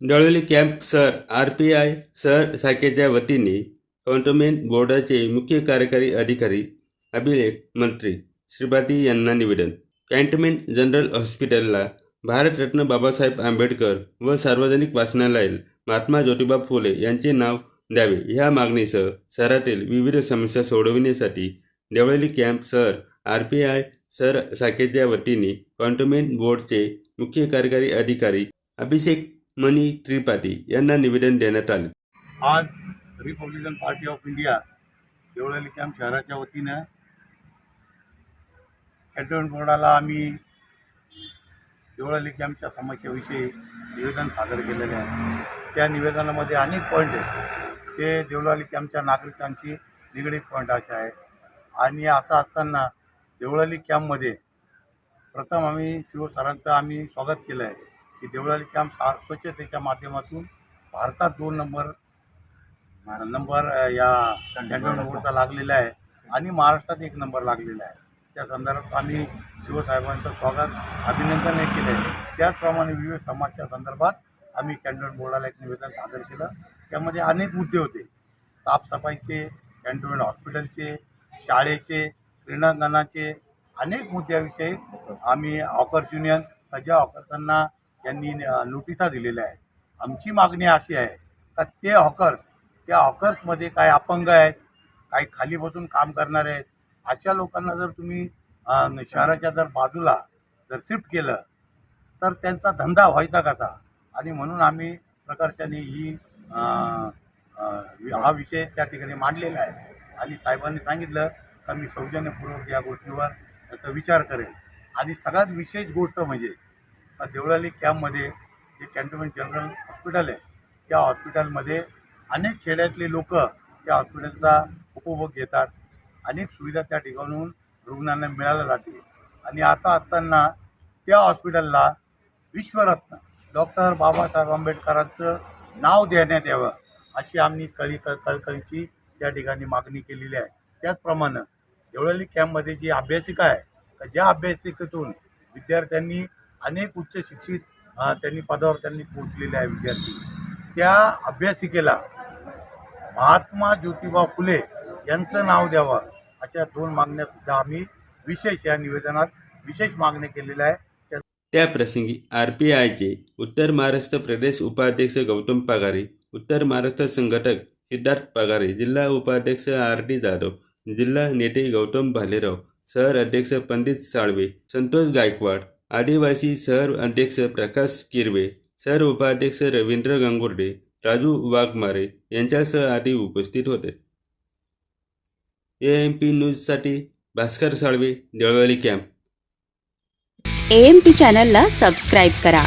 Deolali camp sir R P I sir शाखेच्या वतीने कॉन्टोमेंट बोर्डाचे मुख्य कार्यकारी अधिकारी अभिलेख मंत्री श्रीपादी यांना निवेदन. कॅन्टमेंट जनरल हॉस्पिटलला भारतरत्न बाबासाहेब आंबेडकर व सार्वजनिक वाचनालय महात्मा ज्योतिबा फुले यांचे नाव द्यावे. ह्या मागणीसह शहरातील विविध समस्या सोडविण्यासाठी Deolali camp sir R P I sir शाखेच्या वतीने कॉन्टोमेंट बोर्डचे मुख्य कार्यकारी अधिकारी अभिषेक मनी त्रिपाठी यांना निवेदन देण्यात आले. आज Republican Party of India Deolali camp शहराच्या वतीनं कॅन्टोन्मेंट बोर्डाला आम्ही देवळाली कॅम्पच्या समस्येविषयी निवेदन सादर केलेले आहे. त्या निवेदनामध्ये अनेक पॉईंट आहेत. ते देवळाली कॅम्पच्या नागरिकांशी निगडीत पॉईंट असे आहे आणि असं असताना देवळाली कॅम्पमध्ये प्रथम आम्ही शिव सरांचं आम्ही स्वागत केलं आहे. की देवळाली कॅम्प सा स्वच्छतेच्या माध्यमातून भारतात दोन नंबर नंबर या कॅन्टोन्मेंट बोर्डचा लागलेला आहे आणि महाराष्ट्रात एक नंबर लागलेला आहे. त्या संदर्भात आम्ही शिवसाहेबांचं स्वागत अभिनंदन हे केलं आहे त्याचप्रमाणे विविध समस्या संदर्भात आम्ही कॅन्टोन्मेंट बोर्डाला एक निवेदन सादर केलं. त्यामध्ये अनेक मुद्दे होते. साफसफाईचे कॅन्टोन्मेंट हॉस्पिटलचे शाळेचे क्रीडांगणाचे अनेक मुद्द्याविषयी आम्ही हॉकर्स युनियन ज्या हॉकर्सांना त्यांनी नोटिसा दिलेल्या आहेत. आमची मागणी अशी आहे का ते हॉकर्स त्या हॉकर्समध्ये काय अपंग आहेत काही खाली बसून काम करणारे आहेत अशा लोकांना जर तुम्ही शहराच्या जर बाजूला जर शिफ्ट केलं तर त्यांचा धंदा व्हायचा कसा? आणि म्हणून आम्ही प्रकर्षाने ही अ, हा विषय त्या ठिकाणी मांडलेला आहे. आणि साहेबांनी सांगितलं का मी सौजन्यपूर्वक या गोष्टीवर त्याचा विचार करेन. आणि सगळ्यात विशेष गोष्ट म्हणजे देवळाली कॅम्पमध्ये जे कॅन्टोन्मेंट जनरल हॉस्पिटल आहे त्या हॉस्पिटलमध्ये अनेक खेड्यातले लोक त्या हॉस्पिटलचा उपभोग घेतात. अनेक सुविधा त्या ठिकाणून रुग्णांना मिळाल्या जाते. आणि असं असताना त्या हॉस्पिटलला विश्वरत्न डॉक्टर बाबासाहेब आंबेडकरांचं नाव देण्यात यावं अशी आम्ही कळी कळ कळकळीची त्या ठिकाणी मागणी केलेली आहे. त्याचप्रमाणे देवळाली कॅम्पमध्ये जी अभ्यासिका आहे तर ज्या अभ्यासिकेतून विद्यार्थ्यांनी अनेक उच्च शिक्षित त्यांनी पदावर त्यांनी पोचलेले आहे विद्यार्थी. त्या अभ्यासिकेला महात्मा ज्योतिबा फुले यांचं नाव द्यावं अशा दोन मागण्यासुद्धा आम्ही विशेष या निवेदनात विशेष मागणी केलेल्या आहे त्या त्या प्रसंगी आर पी आयचे उत्तर महाराष्ट्र प्रदेश उपाध्यक्ष गौतम पगारे उत्तर महाराष्ट्र संघटक सिद्धार्थ पगारे जिल्हा उपाध्यक्ष आर डी जाधव जिल्हा नेते गौतम भालेराव शहर अध्यक्ष पंडित साळवे संतोष गायकवाड आदिवासी सर अध्यक्ष प्रकाश किरवे सर उपाध्यक्ष रवींद्र गंगुर्डे राजू वाघमारे यांच्यासह आदी उपस्थित होते. ए एम पी न्यूजसाठी Bhaskar Salve Deolali camp. A M P चॅनलला सबस्क्राईब करा.